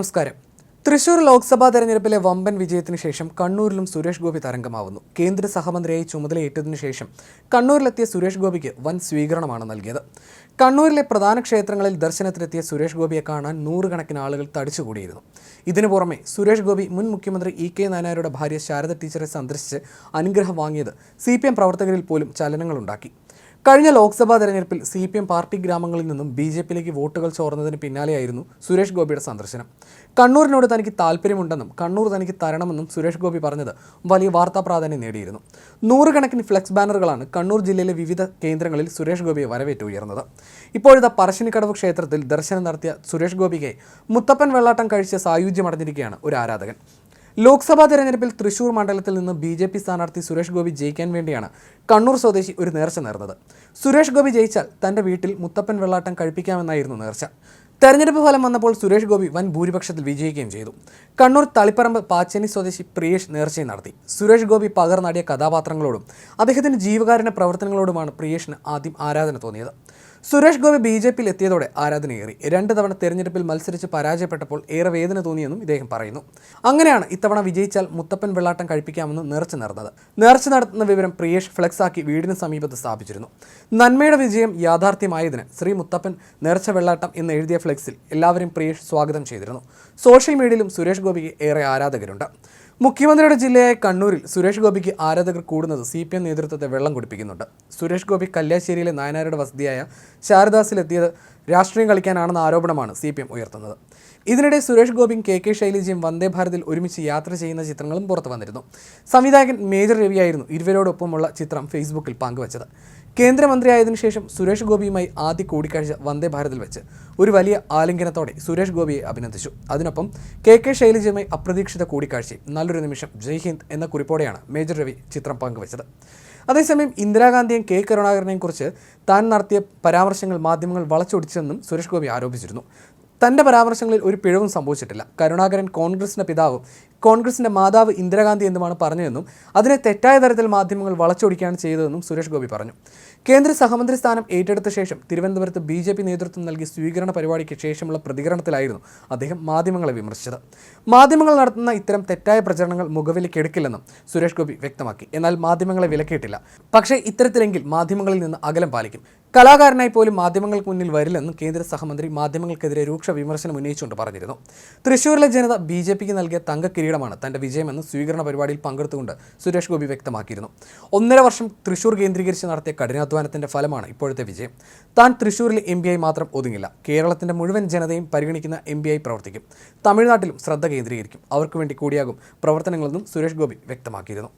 നമസ്കാരം. തൃശൂർ ലോക്സഭാ തെരഞ്ഞെടുപ്പിലെ വമ്പൻ വിജയത്തിന് ശേഷം കണ്ണൂരിലും സുരേഷ് ഗോപി തരംഗമാവുന്നു. കേന്ദ്ര സഹമന്ത്രിയായി ചുമതലയേറ്റതിനു ശേഷം കണ്ണൂരിലെത്തിയ സുരേഷ് ഗോപിക്ക് വൻ സ്വീകരണമാണ് നൽകിയത്. കണ്ണൂരിലെ പ്രധാന ക്ഷേത്രങ്ങളിൽ ദർശനത്തിനെത്തിയ സുരേഷ് ഗോപിയെ കാണാൻ നൂറുകണക്കിന് ആളുകൾ തടിച്ചുകൂടിയിരുന്നു. ഇതിനു പുറമെ സുരേഷ് ഗോപി മുൻ മുഖ്യമന്ത്രി ഇ കെ നായനാരുടെ ഭാര്യ ശാരദ ടീച്ചറെ സന്ദർശിച്ച് അനുഗ്രഹം വാങ്ങിയത് സി പ്രവർത്തകരിൽ പോലും ചലനങ്ങളുണ്ടാക്കി. കഴിഞ്ഞ ലോക്സഭാ തെരഞ്ഞെടുപ്പിൽ സി പി എം പാർട്ടി ഗ്രാമങ്ങളിൽ നിന്നും ബി ജെ പിയിലേക്ക് വോട്ടുകൾ ചോർന്നതിന് പിന്നാലെയായിരുന്നു സുരേഷ് ഗോപിയുടെ സന്ദർശനം. കണ്ണൂരിനോട് തനിക്ക് താല്പര്യമുണ്ടെന്നും കണ്ണൂർ തനിക്ക് തരണമെന്നും സുരേഷ് ഗോപി പറഞ്ഞത് വലിയ വാർത്താ പ്രാധാന്യം നേടിയിരുന്നു. നൂറുകണക്കിന് ഫ്ലെക്സ് ബാനറുകളാണ് കണ്ണൂർ ജില്ലയിലെ വിവിധ കേന്ദ്രങ്ങളിൽ സുരേഷ് ഗോപിയെ വരവേറ്റ് ഉയർന്നത്. ഇപ്പോഴത്തെ പറശ്ശിനിക്കടവ് ക്ഷേത്രത്തിൽ ദർശനം നടത്തിയ സുരേഷ് ഗോപിക്ക് മുത്തപ്പൻ വെള്ളാട്ടം കഴിച്ച് സായുജ്യമടഞ്ഞിരിക്കുകയാണ് ഒരു ആരാധകൻ. ലോക്സഭാ തെരഞ്ഞെടുപ്പിൽ തൃശൂർ മണ്ഡലത്തിൽ നിന്ന് ബി ജെ പി സ്ഥാനാർത്ഥി സുരേഷ് ഗോപി ജയിക്കാൻ വേണ്ടിയാണ് കണ്ണൂർ സ്വദേശി ഒരു നേർച്ച നേർന്നത്. സുരേഷ് ഗോപി ജയിച്ചാൽ തന്റെ വീട്ടിൽ മുത്തപ്പൻ വെള്ളാട്ടം കഴിപ്പിക്കാമെന്നായിരുന്നു നേർച്ച. തെരഞ്ഞെടുപ്പ് ഫലം വന്നപ്പോൾ സുരേഷ് ഗോപി വൻ ഭൂരിപക്ഷത്തിൽ വിജയിക്കുകയും ചെയ്തു. കണ്ണൂർ തളിപ്പറമ്പ് പാച്ചേനി സ്വദേശി പ്രിയേഷ് നേർച്ചയും നടത്തി. സുരേഷ് ഗോപി പകർന്നാടിയ കഥാപാത്രങ്ങളോടും അദ്ദേഹത്തിന്റെ ജീവകാരുണ്യ പ്രവർത്തനങ്ങളോടുമാണ് പ്രിയേഷിന് ആദ്യം ആരാധന തോന്നിയത്. സുരേഷ് ഗോപി ബി ജെ പിയിൽ എത്തിയതോടെ ആരാധനയേറി. രണ്ട് തവണ തെരഞ്ഞെടുപ്പിൽ മത്സരിച്ച് പരാജയപ്പെട്ടപ്പോൾ ഏറെ വേദന തോന്നിയെന്നും ഇദ്ദേഹം പറയുന്നു. അങ്ങനെയാണ് ഇത്തവണ വിജയിച്ചാൽ മുത്തപ്പൻ വെള്ളാട്ടം കഴിപ്പിക്കാമെന്ന് നേർച്ച നടന്നത്. നേർച്ച നടത്തുന്ന വിവരം പ്രിയേഷ് ഫ്ലെക്സാക്കി വീടിന് സമീപത്ത് സ്ഥാപിച്ചിരുന്നു. നന്മയുടെ വിജയം യാഥാർത്ഥ്യമായതിന് ശ്രീ മുത്തപ്പൻ നേർച്ച വെള്ളാട്ടം എന്ന് എഴുതിയ ഫ്ലെക്സിൽ എല്ലാവരും പ്രിയേഷ് സ്വാഗതം ചെയ്തിരുന്നു. സോഷ്യൽ മീഡിയയിലും സുരേഷ് ഗോപിക്ക് ഏറെ ആരാധകരുണ്ട്. മുഖ്യമന്ത്രിയുടെ ജില്ലയായ കണ്ണൂരിൽ സുരേഷ് ഗോപിക്ക് ആരാധകർ കൂടുന്നത് സി പി എം നേതൃത്വത്തെ വെള്ളം കുടിപ്പിക്കുന്നുണ്ട്. സുരേഷ് ഗോപി കല്യാശ്ശേരിയിലെ നായനാരുടെ വസതിയായ ശാരദാസിലെത്തിയത് രാഷ്ട്രീയം കളിക്കാനാണെന്ന ആരോപണമാണ് സി പി എം ഉയർത്തുന്നത്. ഇതിനിടെ സുരേഷ് ഗോപിയും കെ കെ ശൈലജയും വന്ദേ ഭാരതിൽ ഒരുമിച്ച് യാത്ര ചെയ്യുന്ന ചിത്രങ്ങളും പുറത്തു വന്നിരുന്നു. സംവിധായകൻ മേജർ രവിയായിരുന്നു ഇരുവരോടൊപ്പമുള്ള ചിത്രം ഫേസ്ബുക്കിൽ പങ്കുവച്ചത്. കേന്ദ്രമന്ത്രിയായതിനു ശേഷം സുരേഷ് ഗോപിയുമായി ആദ്യ കൂടിക്കാഴ്ച വന്ദേ ഭാരതിൽ വെച്ച് ഒരു വലിയ ആലിംഗനത്തോടെ സുരേഷ് ഗോപിയെ അഭിനന്ദിച്ചു. അതിനൊപ്പം കെ കെ ശൈലജയുമായി അപ്രതീക്ഷിത കൂടിക്കാഴ്ചയും നല്ലൊരു നിമിഷം ജയ് ഹിന്ദ് എന്ന കുറിപ്പോടെയാണ് മേജർ രവി ചിത്രം പങ്കുവച്ചത്. അതേസമയം ഇന്ദിരാഗാന്ധിയും കെ കരുണാകരനെയും കുറിച്ച് താൻ നടത്തിയ പരാമർശങ്ങൾ മാധ്യമങ്ങൾ വളച്ചൊടിച്ചെന്നും സുരേഷ് ഗോപി ആരോപിച്ചിരുന്നു. തന്റെ പരാമർശങ്ങളിൽ ഒരു പിഴവും സംഭവിച്ചിട്ടില്ല. കരുണാകരൻ കോൺഗ്രസിന്റെ പിതാവും കോൺഗ്രസിന്റെ മാതാവ് ഇന്ദിരാഗാന്ധി എന്നുമാണ് പറഞ്ഞതെന്നും അതിനെ തെറ്റായ തരത്തിൽ മാധ്യമങ്ങൾ വളച്ചൊടിക്കുകയാണ് ചെയ്തതെന്നും സുരേഷ് ഗോപി പറഞ്ഞു. കേന്ദ്ര സഹമന്ത്രി സ്ഥാനം ഏറ്റെടുത്ത ശേഷം തിരുവനന്തപുരത്ത് ബി ജെ പി നേതൃത്വം നൽകിയ സ്വീകരണ പരിപാടിക്ക് ശേഷമുള്ള പ്രതികരണത്തിലായിരുന്നു അദ്ദേഹം മാധ്യമങ്ങളെ വിമർശിച്ചത്. മാധ്യമങ്ങൾ നടത്തുന്ന ഇത്തരം തെറ്റായ പ്രചരണങ്ങൾ മുഖവിലേക്ക് എടുക്കില്ലെന്നും സുരേഷ് ഗോപി വ്യക്തമാക്കി. എന്നാൽ മാധ്യമങ്ങളെ വിലക്കിയിട്ടില്ല. പക്ഷേ ഇത്തരത്തിലെങ്കിൽ മാധ്യമങ്ങളിൽ നിന്ന് അകലം പാലിക്കും. കലാകാരനായി പോലും മാധ്യമങ്ങൾക്ക് മുന്നിൽ വരില്ലെന്നും കേന്ദ്ര സഹമന്ത്രി മാധ്യമങ്ങൾക്കെതിരെ രൂക്ഷ വിമർശനം ഉന്നയിച്ചുകൊണ്ട് പറഞ്ഞിരുന്നു. തൃശൂരിലെ ജനത ബി ജെ പിക്ക് നൽകിയ തങ്ക കിരീടമാണ് തന്റെ വിജയമെന്ന് സ്വീകരണ പരിപാടിയിൽ പങ്കെടുത്തുകൊണ്ട് സുരേഷ് ഗോപി വ്യക്തമാക്കിയിരുന്നു. ഒന്നര വർഷം തൃശൂർ കേന്ദ്രീകരിച്ച് നടത്തിയ കഠിനാധ്വാനത്തിന്റെ ഫലമാണ് ഇപ്പോഴത്തെ വിജയം. താൻ തൃശൂരിൽ എം മാത്രം ഒതുങ്ങില്ല. കേരളത്തിന്റെ മുഴുവൻ ജനതയും പരിഗണിക്കുന്ന എം പ്രവർത്തിക്കും. തമിഴ്നാട്ടിലും ശ്രദ്ധ കേന്ദ്രീകരിക്കും. അവർക്ക് വേണ്ടി കൂടിയാകും പ്രവർത്തനങ്ങളെന്നും സുരേഷ് ഗോപി വ്യക്തമാക്കിയിരുന്നു.